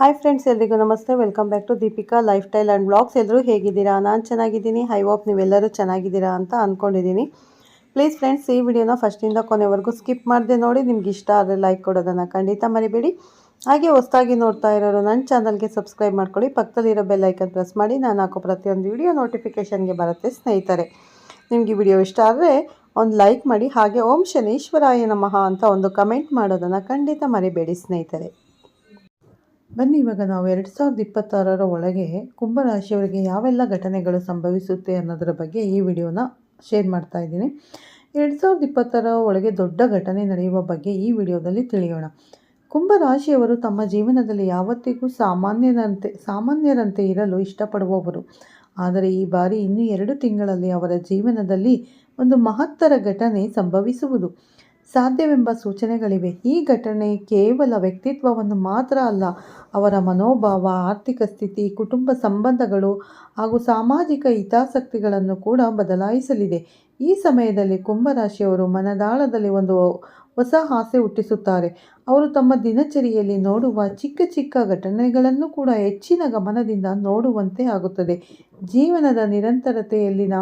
Hi friends ಎಲ್ರಿಗೂ ನಮಸ್ತೆ. Welcome back to Deepika lifestyle and blogs ಎಲ್ಲರೂ ಹೇಗಿದ್ದೀರಾ? ನಾನು ಚೆನ್ನಾಗಿದ್ದೀನಿ. ಹೈ ಹೋಪ್ ನೀವೆಲ್ಲರೂ ಚೆನ್ನಾಗಿದ್ದೀರಾ ಅಂತ ಅಂದ್ಕೊಂಡಿದ್ದೀನಿ ಪ್ಲೀಸ್ ಫ್ರೆಂಡ್ಸ್ ಈ ವಿಡಿಯೋನ ಫಸ್ಟಿಂದ ಕೊನೆವರೆಗೂ ಸ್ಕಿಪ್ ಮಾಡದೆ ನೋಡಿ. ನಿಮ್ಗೆ ಇಷ್ಟ ಆದರೆ ಲೈಕ್ ಕೊಡೋದನ್ನು ಖಂಡಿತ ಮರಿಬೇಡಿ. ಹಾಗೆ ಹೊಸದಾಗಿ ನೋಡ್ತಾ ಇರೋರು ನನ್ನ ಚಾನಲ್ಗೆ ಸಬ್ಸ್ಕ್ರೈಬ್ ಮಾಡ್ಕೊಳ್ಳಿ. ಪಕ್ಕದಲ್ಲಿರೋ ಬೆಲ್ ಐಕನ್ ಪ್ರೆಸ್ ಮಾಡಿ. ನಾನು ಹಾಕೋ ಪ್ರತಿಯೊಂದು ವಿಡಿಯೋ ನೋಟಿಫಿಕೇಷನ್ಗೆ ಬರುತ್ತೆ ಸ್ನೇಹಿತರೆ. ನಿಮಗೆ ವಿಡಿಯೋ ಇಷ್ಟ ಆದರೆ ಒಂದು ಲೈಕ್ ಮಾಡಿ. ಹಾಗೆ ಓಂ ಶನೀಶ್ವರಾಯ ನಮಃ ಅಂತ ಒಂದು ಕಮೆಂಟ್ ಮಾಡೋದನ್ನು ಖಂಡಿತ ಮರಿಬೇಡಿ ಸ್ನೇಹಿತರೆ. ಬನ್ನಿ, ಇವಾಗ ನಾವು ಎರಡು ಸಾವಿರದ ಇಪ್ಪತ್ತಾರರ ಒಳಗೆ ಕುಂಭರಾಶಿಯವರಿಗೆ ಯಾವೆಲ್ಲ ಘಟನೆಗಳು ಸಂಭವಿಸುತ್ತೆ ಅನ್ನೋದರ ಬಗ್ಗೆ ಈ ವಿಡಿಯೋನ ಶೇರ್ ಮಾಡ್ತಾ ಇದ್ದೀನಿ. ಎರಡು ಸಾವಿರದ ಇಪ್ಪತ್ತರ ಒಳಗೆ ದೊಡ್ಡ ಘಟನೆ ನಡೆಯುವ ಬಗ್ಗೆ ಈ ವಿಡಿಯೋದಲ್ಲಿ ತಿಳಿಯೋಣ. ಕುಂಭರಾಶಿಯವರು ತಮ್ಮ ಜೀವನದಲ್ಲಿ ಯಾವತ್ತಿಗೂ ಸಾಮಾನ್ಯರಂತೆ ಸಾಮಾನ್ಯರಂತೆ ಇರಲು ಇಷ್ಟಪಡುವವರು. ಆದರೆ ಈ ಬಾರಿ ಇನ್ನೂ ಎರಡು ತಿಂಗಳಲ್ಲಿ ಅವರ ಜೀವನದಲ್ಲಿ ಒಂದು ಮಹತ್ತರ ಘಟನೆ ಸಂಭವಿಸುವುದು. ಸಾಧ್ಯವೆಂಬ ಸೂಚನೆಗಳಿವೆ. ಈ ಘಟನೆ ಕೇವಲ ವ್ಯಕ್ತಿತ್ವವನ್ನು ಮಾತ್ರ ಅಲ್ಲ, ಅವರ ಮನೋಭಾವ, ಆರ್ಥಿಕ ಸ್ಥಿತಿ, ಕುಟುಂಬ ಸಂಬಂಧಗಳು ಹಾಗೂ ಸಾಮಾಜಿಕ ಹಿತಾಸಕ್ತಿಗಳನ್ನು ಕೂಡ ಬದಲಾಯಿಸಲಿದೆ. ಈ ಸಮಯದಲ್ಲಿ ಕುಂಭರಾಶಿಯವರು ಮನದಾಳದಲ್ಲಿ ಒಂದು ಹೊಸ ಆಸೆ ಹುಟ್ಟಿಸುತ್ತಾರೆ. ಅವರು ತಮ್ಮ ದಿನಚರಿಯಲ್ಲಿ ನೋಡುವ ಚಿಕ್ಕ ಚಿಕ್ಕ ಘಟನೆಗಳನ್ನು ಕೂಡ ಹೆಚ್ಚಿನ ಗಮನದಿಂದ ನೋಡುವಂತೆ ಆಗುತ್ತದೆ. ಜೀವನದ ನಿರಂತರತೆಯಲ್ಲಿನ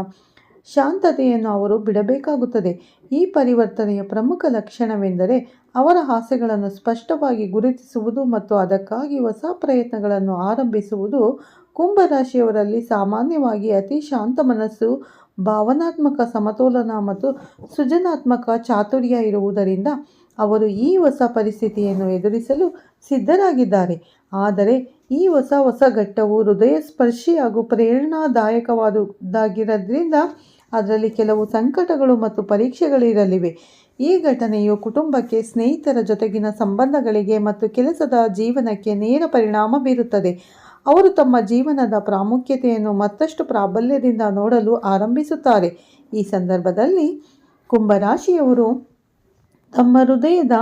ಶಾಂತತೆಯನ್ನು ಅವರು ಬಿಡಬೇಕಾಗುತ್ತದೆ. ಈ ಪರಿವರ್ತನೆಯ ಪ್ರಮುಖ ಲಕ್ಷಣವೆಂದರೆ ಅವರ ಆಸೆಗಳನ್ನು ಸ್ಪಷ್ಟವಾಗಿ ಗುರುತಿಸುವುದು ಮತ್ತು ಅದಕ್ಕಾಗಿ ಹೊಸ ಪ್ರಯತ್ನಗಳನ್ನು ಆರಂಭಿಸುವುದು. ಕುಂಭರಾಶಿಯವರಲ್ಲಿ ಸಾಮಾನ್ಯವಾಗಿ ಅತಿ ಶಾಂತ ಮನಸ್ಸು, ಭಾವನಾತ್ಮಕ ಸಮತೋಲನ ಮತ್ತು ಸೃಜನಾತ್ಮಕ ಚಾತುರ್ಯ ಇರುವುದರಿಂದ ಅವರು ಈ ಹೊಸ ಪರಿಸ್ಥಿತಿಯನ್ನು ಎದುರಿಸಲು ಸಿದ್ಧರಾಗಿದ್ದಾರೆ. ಆದರೆ ಈ ಹೊಸ ಹೊಸ ಘಟ್ಟವು ಹೃದಯ ಸ್ಪರ್ಶಿ ಹಾಗೂ ಪ್ರೇರಣಾದಾಯಕವಾದುದಾಗಿರೋದ್ರಿಂದ ಅದರಲ್ಲಿ ಕೆಲವು ಸಂಕಟಗಳು ಮತ್ತು ಪರೀಕ್ಷೆಗಳಿರಲಿವೆ. ಈ ಘಟನೆಯು ಕುಟುಂಬಕ್ಕೆ, ಸ್ನೇಹಿತರ ಜೊತೆಗಿನ ಸಂಬಂಧಗಳಿಗೆ ಮತ್ತು ಕೆಲಸದ ಜೀವನಕ್ಕೆ ನೇರ ಪರಿಣಾಮ ಬೀರುತ್ತದೆ. ಅವರು ತಮ್ಮ ಜೀವನದ ಪ್ರಾಮುಖ್ಯತೆಯನ್ನು ಮತ್ತಷ್ಟು ಪ್ರಾಬಲ್ಯದಿಂದ ನೋಡಲು ಆರಂಭಿಸುತ್ತಾರೆ. ಈ ಸಂದರ್ಭದಲ್ಲಿ ಕುಂಭರಾಶಿಯವರು ತಮ್ಮ ಹೃದಯದ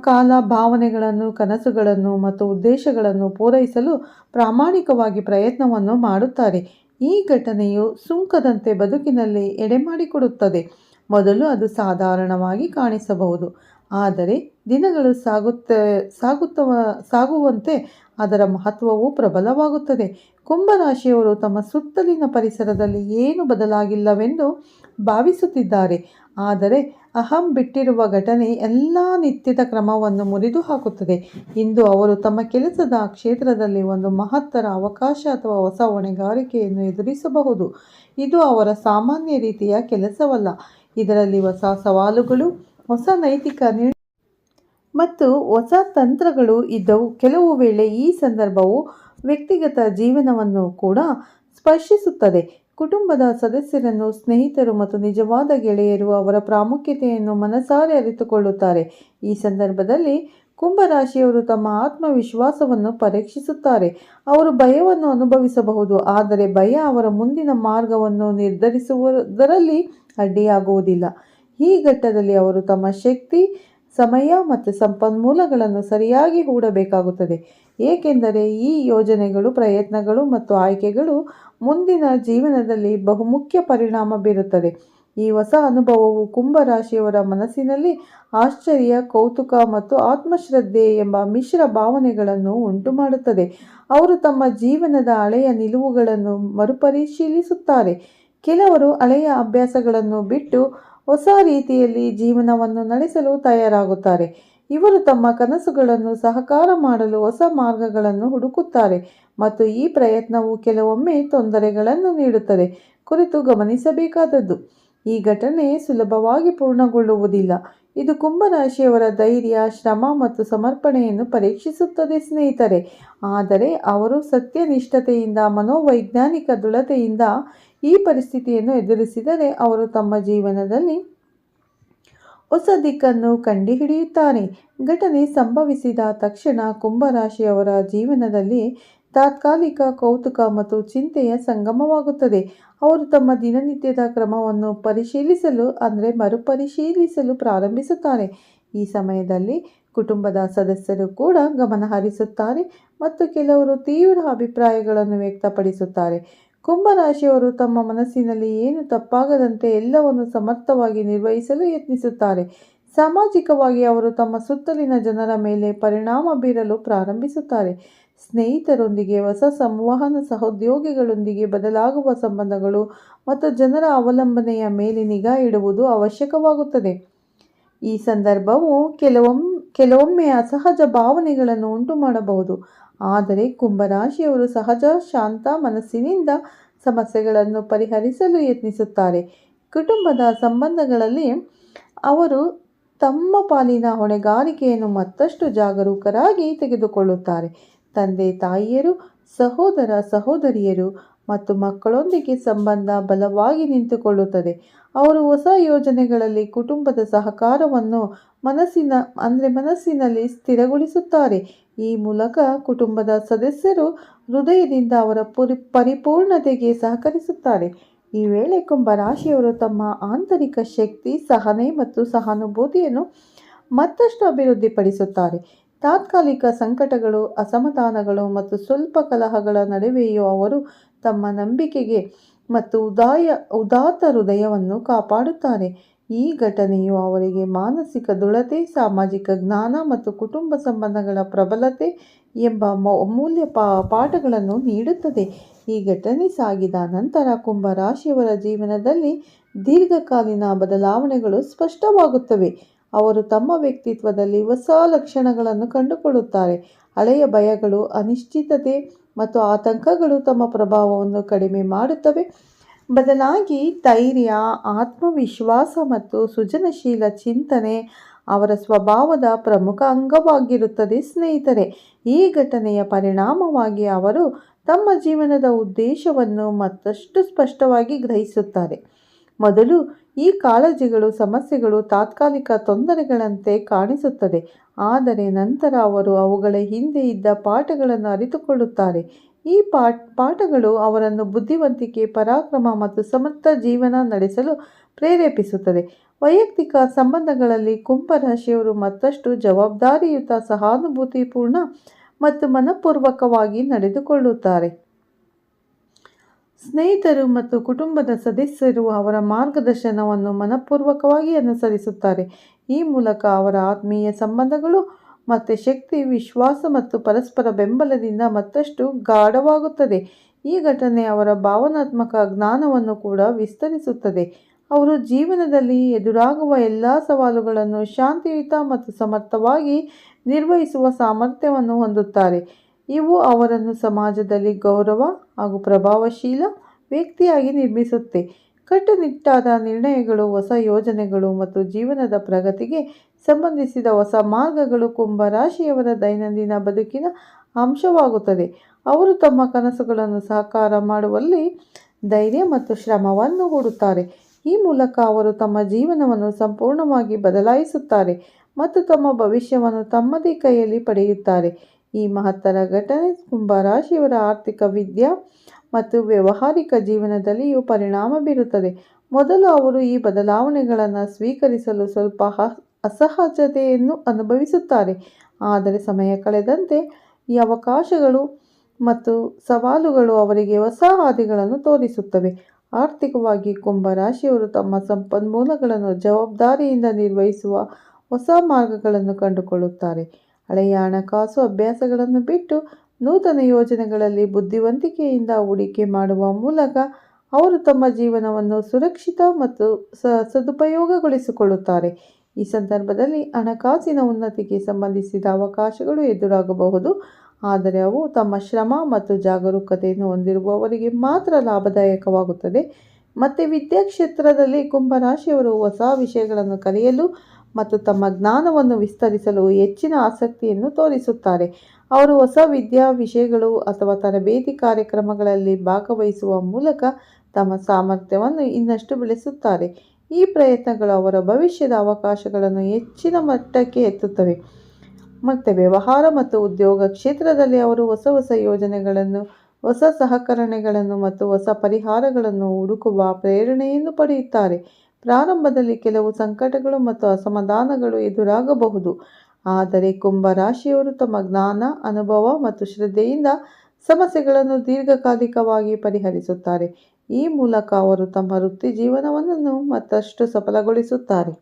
ಕಾಲ ಭಾವನೆಗಳನ್ನು, ಕನಸುಗಳನ್ನು ಮತ್ತು ಉದ್ದೇಶಗಳನ್ನು ಪೂರೈಸಲು ಪ್ರಾಮಾಣಿಕವಾಗಿ ಪ್ರಯತ್ನವನ್ನು ಮಾಡುತ್ತಾರೆ. ಈ ಘಟನೆಯು ಸುಂಕದಂತೆ ಬದುಕಿನಲ್ಲಿ ಎಡೆಮಾಡಿಕೊಡುತ್ತದೆ. ಮೊದಲು ಅದು ಸಾಧಾರಣವಾಗಿ ಕಾಣಿಸಬಹುದು. ಆದರೆ ದಿನಗಳು ಸಾಗುತ್ತ, ಸಾಗುತ್ತವ, ಸಾಗುವಂತೆ ಅದರ ಮಹತ್ವವು ಪ್ರಬಲವಾಗುತ್ತದೆ. ಕುಂಭರಾಶಿಯವರು ತಮ್ಮ ಸುತ್ತಲಿನ ಪರಿಸರದಲ್ಲಿ ಏನು ಬದಲಾಗಿಲ್ಲವೆಂದು ಭಾವಿಸುತ್ತಿದ್ದಾರೆ. ಆದರೆ ಅಹಂ ಬಿಟ್ಟಿರುವ ಘಟನೆ ಎಲ್ಲ ನಿತ್ಯದ ಕ್ರಮವನ್ನು ಮುರಿದು ಹಾಕುತ್ತದೆ. ಇಂದು ಅವರು ತಮ್ಮ ಕೆಲಸದ ಕ್ಷೇತ್ರದಲ್ಲಿ ಒಂದು ಮಹತ್ತರ ಅವಕಾಶ ಅಥವಾ ಹೊಸ ಹೊಣೆಗಾರಿಕೆಯನ್ನು ಎದುರಿಸಬಹುದು. ಇದು ಅವರ ಸಾಮಾನ್ಯ ರೀತಿಯ ಕೆಲಸವಲ್ಲ. ಇದರಲ್ಲಿ ಹೊಸ ಸವಾಲುಗಳು, ಹೊಸ ನೈತಿಕ ನಿರ್ಣಯ ಮತ್ತು ಹೊಸ ತಂತ್ರಗಳು ಇದ್ದವು. ಕೆಲವು ವೇಳೆ ಈ ಸಂದರ್ಭವು ವ್ಯಕ್ತಿಗತ ಜೀವನವನ್ನು ಕೂಡ ಸ್ಪರ್ಶಿಸುತ್ತದೆ. ಕುಟುಂಬದ ಸದಸ್ಯರನ್ನು, ಸ್ನೇಹಿತರು ಮತ್ತು ನಿಜವಾದ ಗೆಳೆಯರು ಅವರ ಪ್ರಾಮುಖ್ಯತೆಯನ್ನು ಮನಸಾರೆ ಅರಿತುಕೊಳ್ಳುತ್ತಾರೆ. ಈ ಸಂದರ್ಭದಲ್ಲಿ ಕುಂಭರಾಶಿಯವರು ತಮ್ಮ ಆತ್ಮವಿಶ್ವಾಸವನ್ನು ಪರೀಕ್ಷಿಸುತ್ತಾರೆ. ಅವರು ಭಯವನ್ನು ಅನುಭವಿಸಬಹುದು, ಆದರೆ ಭಯ ಅವರ ಮುಂದಿನ ಮಾರ್ಗವನ್ನು ನಿರ್ಧರಿಸುವುದರಲ್ಲಿ ಅಡ್ಡಿಯಾಗುವುದಿಲ್ಲ. ಈ ಘಟ್ಟದಲ್ಲಿ ಅವರು ತಮ್ಮ ಶಕ್ತಿ, ಸಮಯ ಮತ್ತು ಸಂಪನ್ಮೂಲಗಳನ್ನು ಸರಿಯಾಗಿ ಹೂಡಬೇಕಾಗುತ್ತದೆ. ಏಕೆಂದರೆ ಈ ಯೋಜನೆಗಳು, ಪ್ರಯತ್ನಗಳು ಮತ್ತು ಆಯ್ಕೆಗಳು ಮುಂದಿನ ಜೀವನದಲ್ಲಿ ಬಹುಮುಖ್ಯ ಪರಿಣಾಮ ಬೀರುತ್ತದೆ. ಈ ಹೊಸ ಅನುಭವವು ಕುಂಭರಾಶಿಯವರ ಮನಸ್ಸಿನಲ್ಲಿ ಆಶ್ಚರ್ಯ, ಕೌತುಕ ಮತ್ತು ಆತ್ಮಶ್ರದ್ಧೆ ಎಂಬ ಮಿಶ್ರ ಭಾವನೆಗಳನ್ನು ಉಂಟು ಮಾಡುತ್ತದೆ ಅವರು ತಮ್ಮ ಜೀವನದ ಹಳೆಯ ನಿಲುವುಗಳನ್ನು ಮರುಪರಿಶೀಲಿಸುತ್ತಾರೆ. ಕೆಲವರು ಹಳೆಯ ಅಭ್ಯಾಸಗಳನ್ನು ಬಿಟ್ಟು ಹೊಸ ರೀತಿಯಲ್ಲಿ ಜೀವನವನ್ನು ನಡೆಸಲು ತಯಾರಾಗುತ್ತಾರೆ. ಇವರು ತಮ್ಮ ಕನಸುಗಳನ್ನು ಸಹಕಾರ ಮಾಡಲು ಹೊಸ ಮಾರ್ಗಗಳನ್ನು ಹುಡುಕುತ್ತಾರೆ ಮತ್ತು ಈ ಪ್ರಯತ್ನವು ಕೆಲವೊಮ್ಮೆ ತೊಂದರೆಗಳನ್ನು ನೀಡುತ್ತದೆ. ಕುರಿತು ಗಮನಿಸಬೇಕಾದದ್ದು, ಈ ಘಟನೆ ಸುಲಭವಾಗಿ ಪೂರ್ಣಗೊಳ್ಳುವುದಿಲ್ಲ. ಇದು ಕುಂಭರಾಶಿಯವರ ಧೈರ್ಯ, ಶ್ರಮ ಮತ್ತು ಸಮರ್ಪಣೆಯನ್ನು ಪರೀಕ್ಷಿಸುತ್ತದೆ, ಸ್ನೇಹಿತರೆ. ಆದರೆ ಅವರು ಸತ್ಯನಿಷ್ಠತೆಯಿಂದ, ಮನೋವೈಜ್ಞಾನಿಕ ದೃಢತೆಯಿಂದ ಈ ಪರಿಸ್ಥಿತಿಯನ್ನು ಎದುರಿಸಿದರೆ ಅವರು ತಮ್ಮ ಜೀವನದಲ್ಲಿ ಹೊಸ ದಿಕ್ಕನ್ನು ಕಂಡುಹಿಡಿಯುತ್ತಾರೆ ಘಟನೆ ಸಂಭವಿಸಿದ ತಕ್ಷಣ ಕುಂಭರಾಶಿಯವರ ಜೀವನದಲ್ಲಿ ತಾತ್ಕಾಲಿಕ ಕೌತುಕ ಮತ್ತು ಚಿಂತೆಯ ಸಂಗಮವಾಗುತ್ತದೆ. ಅವರು ತಮ್ಮ ದಿನನಿತ್ಯದ ಕ್ರಮವನ್ನು ಪರಿಶೀಲಿಸಲು, ಅಂದರೆ ಮರುಪರಿಶೀಲಿಸಲು ಪ್ರಾರಂಭಿಸುತ್ತಾರೆ. ಈ ಸಮಯದಲ್ಲಿ ಕುಟುಂಬದ ಸದಸ್ಯರು ಕೂಡ ಗಮನ ಹರಿಸುತ್ತಾರೆ ಮತ್ತು ಕೆಲವರು ತೀವ್ರ ಅಭಿಪ್ರಾಯಗಳನ್ನು ವ್ಯಕ್ತಪಡಿಸುತ್ತಾರೆ. ಕುಂಭರಾಶಿಯವರು ತಮ್ಮ ಮನಸ್ಸಿನಲ್ಲಿ ಏನು ತಪ್ಪಾಗದಂತೆ ಎಲ್ಲವನ್ನು ಸಮರ್ಥವಾಗಿ ನಿರ್ವಹಿಸಲು ಯತ್ನಿಸುತ್ತಾರೆ. ಸಾಮಾಜಿಕವಾಗಿ ಅವರು ತಮ್ಮ ಸುತ್ತಲಿನ ಜನರ ಮೇಲೆ ಪರಿಣಾಮ ಬೀರಲು ಪ್ರಾರಂಭಿಸುತ್ತಾರೆ. ಸ್ನೇಹಿತರೊಂದಿಗೆ, ಹೊಸ ಸಂವಹನ ಸಹೋದ್ಯೋಗಿಗಳೊಂದಿಗೆ ಬದಲಾಗುವ ಸಂಬಂಧಗಳು ಮತ್ತು ಜನರ ಅವಲಂಬನೆಯ ಮೇಲೆ ನಿಗಾ ಇಡುವುದು ಅವಶ್ಯಕವಾಗುತ್ತದೆ. ಈ ಸಂದರ್ಭವು ಕೆಲವೊಮ್ಮೆ ಕೆಲವೊಮ್ಮೆ ಅಸಹಜ ಭಾವನೆಗಳನ್ನು ಉಂಟುಮಾಡಬಹುದು. ಆದರೆ ಕುಂಭರಾಶಿಯವರು ಸಹಜ ಶಾಂತ ಮನಸ್ಸಿನಿಂದ ಸಮಸ್ಯೆಗಳನ್ನು ಪರಿಹರಿಸಲು ಯತ್ನಿಸುತ್ತಾರೆ. ಕುಟುಂಬದ ಸಂಬಂಧಗಳಲ್ಲಿ ಅವರು ತಮ್ಮ ಪಾಲಿನ ಹೊಣೆಗಾರಿಕೆಯನ್ನು ಮತ್ತಷ್ಟು ಜಾಗರೂಕರಾಗಿ ತೆಗೆದುಕೊಳ್ಳುತ್ತಾರೆ. ತಂದೆ ತಾಯಿಯರು, ಸಹೋದರ ಸಹೋದರಿಯರು ಮತ್ತು ಮಕ್ಕಳೊಂದಿಗೆ ಸಂಬಂಧ ಬಲವಾಗಿ ನಿಂತುಕೊಳ್ಳುತ್ತದೆ. ಅವರು ಹೊಸ ಯೋಜನೆಗಳಲ್ಲಿ ಕುಟುಂಬದ ಸಹಕಾರವನ್ನು ಮನಸ್ಸಿನ, ಅಂದರೆ ಮನಸ್ಸಿನಲ್ಲಿ ಸ್ಥಿರಗೊಳಿಸುತ್ತಾರೆ. ಈ ಮೂಲಕ ಕುಟುಂಬದ ಸದಸ್ಯರು ಹೃದಯದಿಂದ ಅವರ ಪುರಿ, ಪರಿಪೂರ್ಣತೆಗೆ ಸಹಕರಿಸುತ್ತಾರೆ. ಈ ವೇಳೆ ಕುಂಭರಾಶಿಯವರು ತಮ್ಮ ಆಂತರಿಕ ಶಕ್ತಿ, ಸಹನೆ ಮತ್ತು ಸಹಾನುಭೂತಿಯನ್ನು ಮತ್ತಷ್ಟು ಅಭಿವೃದ್ಧಿಪಡಿಸುತ್ತಾರೆ. ತಾತ್ಕಾಲಿಕ ಸಂಕಟಗಳು, ಅಸಮಾಧಾನಗಳು ಮತ್ತು ಸ್ವಲ್ಪ ಕಲಹಗಳ ನಡುವೆಯೂ ಅವರು ತಮ್ಮ ನಂಬಿಕೆಗೆ ಮತ್ತು ಉದಾಯ, ಉದಾತ್ತ ಹೃದಯವನ್ನು ಕಾಪಾಡುತ್ತಾರೆ. ಈ ಘಟನೆಯು ಅವರಿಗೆ ಮಾನಸಿಕ ದೃಢತೆ ಸಾಮಾಜಿಕ ಜ್ಞಾನ ಮತ್ತು ಕುಟುಂಬ ಸಂಬಂಧಗಳ ಪ್ರಬಲತೆ ಎಂಬ ಅಮೂಲ್ಯ ಪಾ, ಪಾಠಗಳನ್ನು ನೀಡುತ್ತದೆ. ಈ ಘಟನೆ ಸಾಗಿದ ನಂತರ ಕುಂಭರಾಶಿಯವರ ಜೀವನದಲ್ಲಿ ದೀರ್ಘಕಾಲೀನ ಬದಲಾವಣೆಗಳು ಸ್ಪಷ್ಟವಾಗುತ್ತವೆ. ಅವರು ತಮ್ಮ ವ್ಯಕ್ತಿತ್ವದಲ್ಲಿ ಹೊಸ ಲಕ್ಷಣಗಳನ್ನು ಕಂಡುಕೊಳ್ಳುತ್ತಾರೆ. ಹಳೆಯ ಭಯಗಳು, ಅನಿಶ್ಚಿತತೆ ಮತ್ತು ಆತಂಕಗಳು ತಮ್ಮ ಪ್ರಭಾವವನ್ನು ಕಡಿಮೆ ಮಾಡುತ್ತವೆ. ಬದಲಾಗಿ ಧೈರ್ಯ, ಆತ್ಮವಿಶ್ವಾಸ ಮತ್ತು ಸೃಜನಶೀಲ ಚಿಂತನೆ ಅವರ ಸ್ವಭಾವದ ಪ್ರಮುಖ ಅಂಗವಾಗಿರುತ್ತದೆ. ಸ್ನೇಹಿತರೆ, ಈ ಘಟನೆಯ ಪರಿಣಾಮವಾಗಿ ಅವರು ತಮ್ಮ ಜೀವನದ ಉದ್ದೇಶವನ್ನು ಮತ್ತಷ್ಟು ಸ್ಪಷ್ಟವಾಗಿ ಗ್ರಹಿಸುತ್ತಾರೆ. ಮೊದಲು ಈ ಕಾಳಜಿಗಳು, ಸಮಸ್ಯೆಗಳು ತಾತ್ಕಾಲಿಕ ತೊಂದರೆಗಳಂತೆ ಕಾಣಿಸುತ್ತದೆ. ಆದರೆ ನಂತರ ಅವರು ಅವುಗಳ ಹಿಂದೆ ಇದ್ದ ಪಾಠಗಳನ್ನು ಅರಿತುಕೊಳ್ಳುತ್ತಾರೆ. ಈ ಪಾಠ, ಪಾಠಗಳು ಅವರನ್ನು ಬುದ್ಧಿವಂತಿಕೆ, ಪರಾಕ್ರಮ ಮತ್ತು ಸಮರ್ಥ ಜೀವನ ನಡೆಸಲು ಪ್ರೇರೇಪಿಸುತ್ತದೆ. ವೈಯಕ್ತಿಕ ಸಂಬಂಧಗಳಲ್ಲಿ ಕುಂಭರಾಶಿಯವರು ಮತ್ತಷ್ಟು ಜವಾಬ್ದಾರಿಯುತ, ಸಹಾನುಭೂತಿಪೂರ್ಣ ಮತ್ತು ಮನಪೂರ್ವಕವಾಗಿ ನಡೆದುಕೊಳ್ಳುತ್ತಾರೆ. ಸ್ನೇಹಿತರು ಮತ್ತು ಕುಟುಂಬದ ಸದಸ್ಯರು ಅವರ ಮಾರ್ಗದರ್ಶನವನ್ನು ಮನಪೂರ್ವಕವಾಗಿ ಅನುಸರಿಸುತ್ತಾರೆ. ಈ ಮೂಲಕ ಅವರ ಆತ್ಮೀಯ ಸಂಬಂಧಗಳು ಮತ್ತು ಶಕ್ತಿ, ವಿಶ್ವಾಸ ಮತ್ತು ಪರಸ್ಪರ ಬೆಂಬಲದಿಂದ ಮತ್ತಷ್ಟು ಗಾಢವಾಗುತ್ತದೆ. ಈ ಘಟನೆ ಅವರ ಭಾವನಾತ್ಮಕ ಜ್ಞಾನವನ್ನು ಕೂಡ ವಿಸ್ತರಿಸುತ್ತದೆ. ಅವರು ಜೀವನದಲ್ಲಿ ಎದುರಾಗುವ ಎಲ್ಲ ಸವಾಲುಗಳನ್ನು ಶಾಂತಿಯುತ ಮತ್ತು ಸಮರ್ಥವಾಗಿ ನಿರ್ವಹಿಸುವ ಸಾಮರ್ಥ್ಯವನ್ನು ಹೊಂದುತ್ತಾರೆ. ಇವು ಅವರನ್ನು ಸಮಾಜದಲ್ಲಿ ಗೌರವ ಹಾಗೂ ಪ್ರಭಾವಶೀಲ ವ್ಯಕ್ತಿಯಾಗಿ ನಿರ್ಮಿಸುತ್ತೆ. ಕಟ್ಟುನಿಟ್ಟಾದ ನಿರ್ಣಯಗಳು, ಹೊಸ ಯೋಜನೆಗಳು ಮತ್ತು ಜೀವನದ ಪ್ರಗತಿಗೆ ಸಂಬಂಧಿಸಿದ ಹೊಸ ಮಾರ್ಗಗಳು ಕುಂಭರಾಶಿಯವರ ದೈನಂದಿನ ಬದುಕಿನ ಅಂಶವಾಗುತ್ತದೆ. ಅವರು ತಮ್ಮ ಕನಸುಗಳನ್ನು ಸಾಕಾರ ಮಾಡುವಲ್ಲಿ ಧೈರ್ಯ ಮತ್ತು ಶ್ರಮವನ್ನು ಹೂಡುತ್ತಾರೆ. ಈ ಮೂಲಕ ಅವರು ತಮ್ಮ ಜೀವನವನ್ನು ಸಂಪೂರ್ಣವಾಗಿ ಬದಲಾಯಿಸುತ್ತಾರೆ ಮತ್ತು ತಮ್ಮ ಭವಿಷ್ಯವನ್ನು ತಮ್ಮದೇ ಕೈಯಲ್ಲಿ ಪಡೆಯುತ್ತಾರೆ. ಈ ಮಹತ್ತರ ಘಟನೆ ಕುಂಭರಾಶಿಯವರ ಆರ್ಥಿಕ ವಿದ್ಯಾ ಮತ್ತು ವ್ಯಾವಹಾರಿಕ ಜೀವನದಲ್ಲಿಯೂ ಪರಿಣಾಮ ಬೀರುತ್ತದೆ. ಮೊದಲು ಅವರು ಈ ಬದಲಾವಣೆಗಳನ್ನು ಸ್ವೀಕರಿಸಲು ಸ್ವಲ್ಪ ಅಸಹಜತೆಯನ್ನು ಅನುಭವಿಸುತ್ತಾರೆ. ಆದರೆ ಸಮಯ ಕಳೆದಂತೆ ಈ ಅವಕಾಶಗಳು ಮತ್ತು ಸವಾಲುಗಳು ಅವರಿಗೆ ಹೊಸ ಹಾದಿಗಳನ್ನು ತೋರಿಸುತ್ತವೆ. ಆರ್ಥಿಕವಾಗಿ ಕುಂಭರಾಶಿಯವರು ತಮ್ಮ ಸಂಪನ್ಮೂಲಗಳನ್ನು ಜವಾಬ್ದಾರಿಯಿಂದ ನಿರ್ವಹಿಸುವ ಹೊಸ ಮಾರ್ಗಗಳನ್ನು ಕಂಡುಕೊಳ್ಳುತ್ತಾರೆ. ಹಳೆಯ ಹಣಕಾಸು ಅಭ್ಯಾಸಗಳನ್ನು ಬಿಟ್ಟು ನೂತನ ಯೋಜನೆಗಳಲ್ಲಿ ಬುದ್ಧಿವಂತಿಕೆಯಿಂದ ಹೂಡಿಕೆ ಮಾಡುವ ಮೂಲಕ ಅವರು ತಮ್ಮ ಜೀವನವನ್ನು ಸುರಕ್ಷಿತ ಮತ್ತು ಸ ಸದುಪಯೋಗಗೊಳಿಸಿಕೊಳ್ಳುತ್ತಾರೆ. ಈ ಸಂದರ್ಭದಲ್ಲಿ ಹಣಕಾಸಿನ ಉನ್ನತಿಗೆ ಸಂಬಂಧಿಸಿದ ಅವಕಾಶಗಳು ಎದುರಾಗಬಹುದು, ಆದರೆ ಅವು ತಮ್ಮ ಶ್ರಮ ಮತ್ತು ಜಾಗರೂಕತೆಯನ್ನು ಹೊಂದಿರುವವರಿಗೆ ಮಾತ್ರ ಲಾಭದಾಯಕವಾಗುತ್ತದೆ. ಮತ್ತು ವಿದ್ಯಾಕ್ಷೇತ್ರದಲ್ಲಿ ಕುಂಭರಾಶಿಯವರು ಹೊಸ ವಿಷಯಗಳನ್ನು ಕಲಿಯಲು ಮತ್ತು ತಮ್ಮ ಜ್ಞಾನವನ್ನು ವಿಸ್ತರಿಸಲು ಹೆಚ್ಚಿನ ಆಸಕ್ತಿಯನ್ನು ತೋರಿಸುತ್ತಾರೆ. ಅವರು ಹೊಸ ವಿದ್ಯಾ ವಿಷಯಗಳು ಅಥವಾ ತರಬೇತಿ ಕಾರ್ಯಕ್ರಮಗಳಲ್ಲಿ ಭಾಗವಹಿಸುವ ಮೂಲಕ ತಮ್ಮ ಸಾಮರ್ಥ್ಯವನ್ನು ಇನ್ನಷ್ಟು ಬೆಳೆಸುತ್ತಾರೆ. ಈ ಪ್ರಯತ್ನಗಳು ಅವರ ಭವಿಷ್ಯದ ಅವಕಾಶಗಳನ್ನು ಹೆಚ್ಚಿನ ಮಟ್ಟಕ್ಕೆ ಎತ್ತುತ್ತವೆ. ಮತ್ತು ವ್ಯವಹಾರ ಮತ್ತು ಉದ್ಯೋಗ ಕ್ಷೇತ್ರದಲ್ಲಿ ಅವರು ಹೊಸ ಹೊಸ ಯೋಜನೆಗಳನ್ನು, ಹೊಸ ಸಹಕರಣೆಗಳನ್ನು ಮತ್ತು ಹೊಸ ಪರಿಹಾರಗಳನ್ನು ಹುಡುಕುವ ಪ್ರೇರಣೆಯನ್ನು ಪಡೆಯುತ್ತಾರೆ. ಪ್ರಾರಂಭದಲ್ಲಿ ಕೆಲವು ಸಂಕಟಗಳು ಮತ್ತು ಅಸಮಾಧಾನಗಳು ಎದುರಾಗಬಹುದು. ಆದರೆ ಕುಂಭರಾಶಿಯವರು ತಮ್ಮ ಜ್ಞಾನ, ಅನುಭವ ಮತ್ತು ಶ್ರದ್ಧೆಯಿಂದ ಸಮಸ್ಯೆಗಳನ್ನು ದೀರ್ಘಕಾಲಿಕವಾಗಿ ಪರಿಹರಿಸುತ್ತಾರೆ. ಈ ಮೂಲಕ ಅವರು ತಮ್ಮ ವೃತ್ತಿ ಜೀವನವನ್ನು ಮತ್ತಷ್ಟು ಸಫಲಗೊಳಿಸುತ್ತಾರೆ.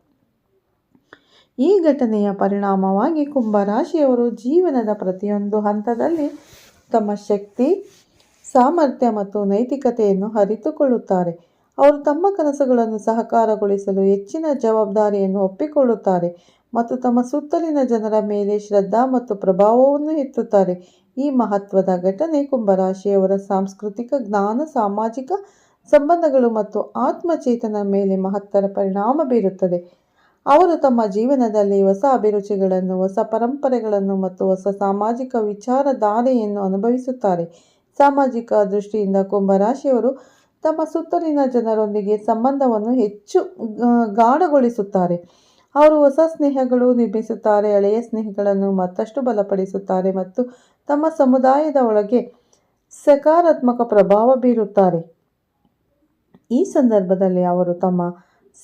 ಈ ಘಟನೆಯ ಪರಿಣಾಮವಾಗಿ ಕುಂಭರಾಶಿಯವರು ಜೀವನದ ಪ್ರತಿಯೊಂದು ಹಂತದಲ್ಲಿ ತಮ್ಮ ಶಕ್ತಿ, ಸಾಮರ್ಥ್ಯ ಮತ್ತು ನೈತಿಕತೆಯನ್ನು ಅರಿತುಕೊಳ್ಳುತ್ತಾರೆ. ಅವರು ತಮ್ಮ ಕನಸುಗಳನ್ನು ಸಹಕಾರಗೊಳಿಸಲು ಹೆಚ್ಚಿನ ಜವಾಬ್ದಾರಿಯನ್ನು ಒಪ್ಪಿಕೊಳ್ಳುತ್ತಾರೆ ಮತ್ತು ತಮ್ಮ ಸುತ್ತಲಿನ ಜನರ ಮೇಲೆ ಶ್ರದ್ಧಾ ಮತ್ತು ಪ್ರಭಾವವನ್ನು ಎತ್ತುತ್ತಾರೆ. ಈ ಮಹತ್ವದ ಘಟನೆ ಕುಂಭರಾಶಿಯವರ ಸಾಂಸ್ಕೃತಿಕ, ಜ್ಞಾನ, ಸಾಮಾಜಿಕ ಸಂಬಂಧಗಳು ಮತ್ತು ಆತ್ಮಚೇತನ ಮೇಲೆ ಮಹತ್ತರ ಪರಿಣಾಮ ಬೀರುತ್ತದೆ. ಅವರು ತಮ್ಮ ಜೀವನದಲ್ಲಿ ಹೊಸ ಅಭಿರುಚಿಗಳನ್ನು, ಹೊಸ ಪರಂಪರೆಗಳನ್ನು ಮತ್ತು ಹೊಸ ಸಾಮಾಜಿಕ ವಿಚಾರಧಾರೆಯನ್ನು ಅನುಭವಿಸುತ್ತಾರೆ. ಸಾಮಾಜಿಕ ದೃಷ್ಟಿಯಿಂದ ಕುಂಭರಾಶಿಯವರು ತಮ್ಮ ಸುತ್ತಲಿನ ಜನರೊಂದಿಗೆ ಸಂಬಂಧವನ್ನು ಹೆಚ್ಚು ಗಾಢಗೊಳಿಸುತ್ತಾರೆ. ಅವರು ಹೊಸ ಸ್ನೇಹಗಳು ನಿರ್ಮಿಸುತ್ತಾರೆ, ಹಳೆಯ ಸ್ನೇಹಗಳನ್ನು ಮತ್ತಷ್ಟು ಬಲಪಡಿಸುತ್ತಾರೆ ಮತ್ತು ತಮ್ಮ ಸಮುದಾಯದ ಒಳಗೆ ಸಕಾರಾತ್ಮಕ ಪ್ರಭಾವ ಬೀರುತ್ತಾರೆ. ಈ ಸಂದರ್ಭದಲ್ಲಿ ಅವರು ತಮ್ಮ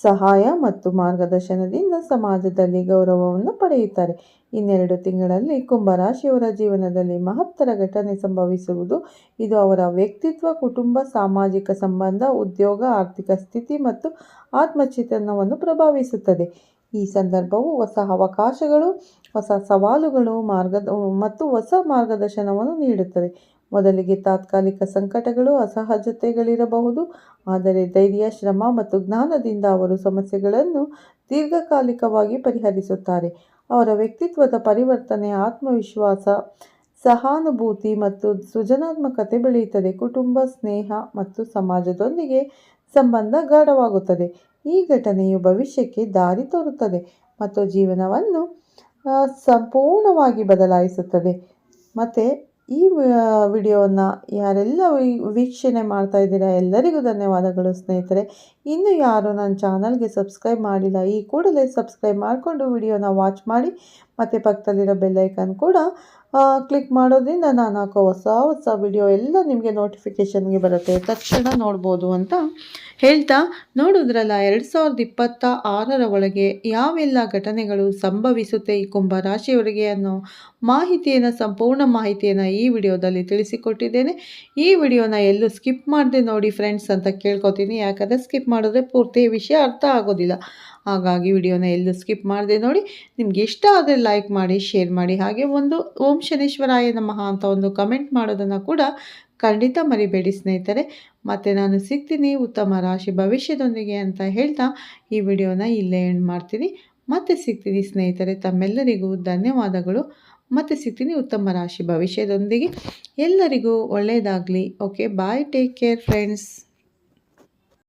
ಸಹಾಯ ಮತ್ತು ಮಾರ್ಗದರ್ಶನದಿಂದ ಸಮಾಜದಲ್ಲಿ ಗೌರವವನ್ನು ಪಡೆಯುತ್ತಾರೆ. ಇನ್ನೆರಡು ತಿಂಗಳಲ್ಲಿ ಕುಂಭರಾಶಿಯವರ ಜೀವನದಲ್ಲಿ ಮಹತ್ತರ ಘಟನೆ ಸಂಭವಿಸುವುದು. ಇದು ಅವರ ವ್ಯಕ್ತಿತ್ವ, ಕುಟುಂಬ, ಸಾಮಾಜಿಕ ಸಂಬಂಧ, ಉದ್ಯೋಗ, ಆರ್ಥಿಕ ಸ್ಥಿತಿ ಮತ್ತು ಆತ್ಮಚೇತನವನ್ನು ಪ್ರಭಾವಿಸುತ್ತದೆ. ಈ ಸಂದರ್ಭವು ಹೊಸ ಅವಕಾಶಗಳು, ಹೊಸ ಸವಾಲುಗಳು, ಮಾರ್ಗದ ಮತ್ತು ಹೊಸ ಮಾರ್ಗದರ್ಶನವನ್ನು ನೀಡುತ್ತದೆ. ಮೊದಲಿಗೆ ತಾತ್ಕಾಲಿಕ ಸಂಕಟಗಳು ಅಸಹಜತೆಗಳಿರಬಹುದು, ಆದರೆ ಧೈರ್ಯ, ಶ್ರಮ ಮತ್ತು ಜ್ಞಾನದಿಂದ ಅವರು ಸಮಸ್ಯೆಗಳನ್ನು ದೀರ್ಘಕಾಲಿಕವಾಗಿ ಪರಿಹರಿಸುತ್ತಾರೆ. ಅವರ ವ್ಯಕ್ತಿತ್ವದ ಪರಿವರ್ತನೆ, ಆತ್ಮವಿಶ್ವಾಸ, ಸಹಾನುಭೂತಿ ಮತ್ತು ಸೃಜನಾತ್ಮಕತೆ ಬೆಳೆಯುತ್ತದೆ. ಕುಟುಂಬ, ಸ್ನೇಹ ಮತ್ತು ಸಮಾಜದೊಂದಿಗೆ ಸಂಬಂಧ ಗಾಢವಾಗುತ್ತದೆ. ಈ ಘಟನೆಯು ಭವಿಷ್ಯಕ್ಕೆ ದಾರಿ ತೋರುತ್ತದೆ ಮತ್ತು ಜೀವನವನ್ನು ಸಂಪೂರ್ಣವಾಗಿ ಬದಲಾಯಿಸುತ್ತದೆ. ಮತ್ತು ಈ ವಿಡಿಯೋವನ್ನು ಯಾರೆಲ್ಲ ವೀಕ್ಷಣೆ ಮಾಡ್ತಾ ಇದ್ದೀರಾ ಎಲ್ಲರಿಗೂ ಧನ್ಯವಾದಗಳು ಸ್ನೇಹಿತರೆ. ಇನ್ನು ಯಾರು ನನ್ನ ಚಾನಲ್ಗೆ ಸಬ್ಸ್ಕ್ರೈಬ್ ಮಾಡಿಲ್ಲ, ಈ ಕೂಡಲೇ ಸಬ್ಸ್ಕ್ರೈಬ್ ಮಾಡಿಕೊಂಡು ವಿಡಿಯೋನ ವಾಚ್ ಮಾಡಿ, ಮತ್ತು ಪಕ್ಕದಲ್ಲಿರೋ ಬೆಲ್ಲೈಕನ್ ಕೂಡ ಕ್ಲಿಕ್ ಮಾಡೋದ್ರಿಂದ ನಾನು ಹಾಕೋ ಹೊಸ ಹೊಸ ವಿಡಿಯೋ ಎಲ್ಲ ನಿಮಗೆ ನೋಟಿಫಿಕೇಷನ್ಗೆ ಬರುತ್ತೆ. ತಕ್ಷಣ ನೋಡ್ಬೋದು ಅಂತ ಹೇಳ್ತಾ, ನೋಡಿದ್ರಲ್ಲ, ಎರಡು ಸಾವಿರದ ಇಪ್ಪತ್ತ ಆರರ ಒಳಗೆ ಯಾವೆಲ್ಲ ಘಟನೆಗಳು ಸಂಭವಿಸುತ್ತೆ ಈ ಕುಂಭ ರಾಶಿಯವರಿಗೆ ಅನ್ನೋ ಮಾಹಿತಿಯನ್ನು, ಸಂಪೂರ್ಣ ಮಾಹಿತಿಯನ್ನು ಈ ವಿಡಿಯೋದಲ್ಲಿ ತಿಳಿಸಿಕೊಟ್ಟಿದ್ದೇನೆ. ಈ ವಿಡಿಯೋನ ಎಲ್ಲೂ ಸ್ಕಿಪ್ ಮಾಡದೆ ನೋಡಿ ಫ್ರೆಂಡ್ಸ್ ಅಂತ ಕೇಳ್ಕೊತೀನಿ. ಯಾಕಂದರೆ ಸ್ಕಿಪ್ ಮಾಡಿದ್ರೆ ಪೂರ್ತಿ ವಿಷಯ ಅರ್ಥ ಆಗೋದಿಲ್ಲ. ಹಾಗಾಗಿ ವಿಡಿಯೋನ ಎಲ್ಲೂ ಸ್ಕಿಪ್ ಮಾಡದೆ ನೋಡಿ. ನಿಮ್ಗೆ ಇಷ್ಟ ಆದರೆ ಲೈಕ್ ಮಾಡಿ, ಶೇರ್ ಮಾಡಿ. ಹಾಗೆ ಒಂದು ಓಂ ಶನೇಶ್ವರಾಯ ನಮಃ ಅಂತ ಒಂದು ಕಮೆಂಟ್ ಮಾಡೋದನ್ನು ಕೂಡ ಖಂಡಿತ ಮರಿಬೇಡಿ ಸ್ನೇಹಿತರೆ. ಮತ್ತು ನಾನು ಸಿಗ್ತೀನಿ ಉತ್ತಮ ರಾಶಿ ಭವಿಷ್ಯದೊಂದಿಗೆ ಅಂತ ಹೇಳ್ತಾ ಈ ವಿಡಿಯೋನ ಇಲ್ಲೇ ಎಂಡ್ ಮಾಡ್ತೀನಿ. ಮತ್ತೆ ಸಿಗ್ತೀನಿ ಸ್ನೇಹಿತರೆ, ತಮ್ಮೆಲ್ಲರಿಗೂ ಧನ್ಯವಾದಗಳು. ಮತ್ತೆ ಸಿಗ್ತೀನಿ ಉತ್ತಮ ರಾಶಿ ಭವಿಷ್ಯದೊಂದಿಗೆ. ಎಲ್ಲರಿಗೂ ಒಳ್ಳೆಯದಾಗಲಿ okay bye take care friends